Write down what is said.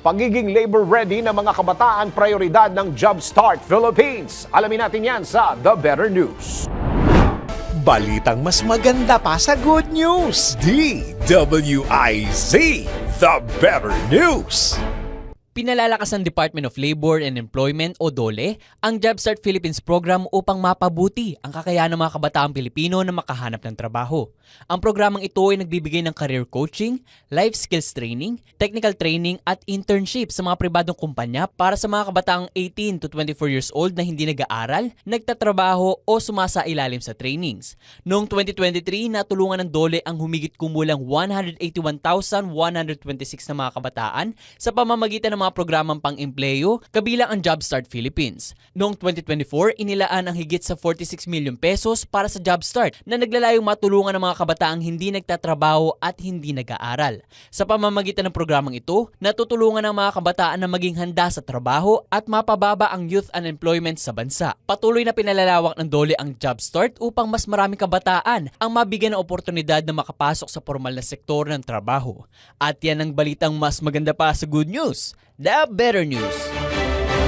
Pagiging labor ready ng mga kabataan prioridad ng Jumpstart Philippines. Alamin natin yan sa The Better News. Balitang mas maganda pa sa good news. DWIZ, the better news. Pinalalakas ng Department of Labor and Employment o DOLE ang Jobstart Philippines program upang mapabuti ang kakayahan ng mga kabataang Pilipino na makahanap ng trabaho. Ang programang ito ay nagbibigay ng career coaching, life skills training, technical training at internship sa mga pribadong kumpanya para sa mga kabataang 18 to 24 years old na hindi nag-aaral, nagtatrabaho o sumasa ilalim sa trainings. Noong 2023, natulungan ng DOLE ang humigit kumulang 181,126 na mga kabataan sa pamamagitan ng mga programang pang-empleyo kabilang ang Jobstart Philippines. Noong 2024, inilaan ang higit sa 46 million pesos para sa Jobstart na naglalayong matulungan ng mga kabataang hindi nagtatrabaho at hindi nag-aaral. Sa pamamagitan ng programang ito, natutulungan ang mga kabataan na maging handa sa trabaho at mapababa ang youth unemployment sa bansa. Patuloy na pinalalawak ng DOLE ang Jobstart upang mas maraming kabataan ang mabigyan ng oportunidad na makapasok sa formal na sektor ng trabaho. At yan ang balitang mas maganda pa sa good news, the better news.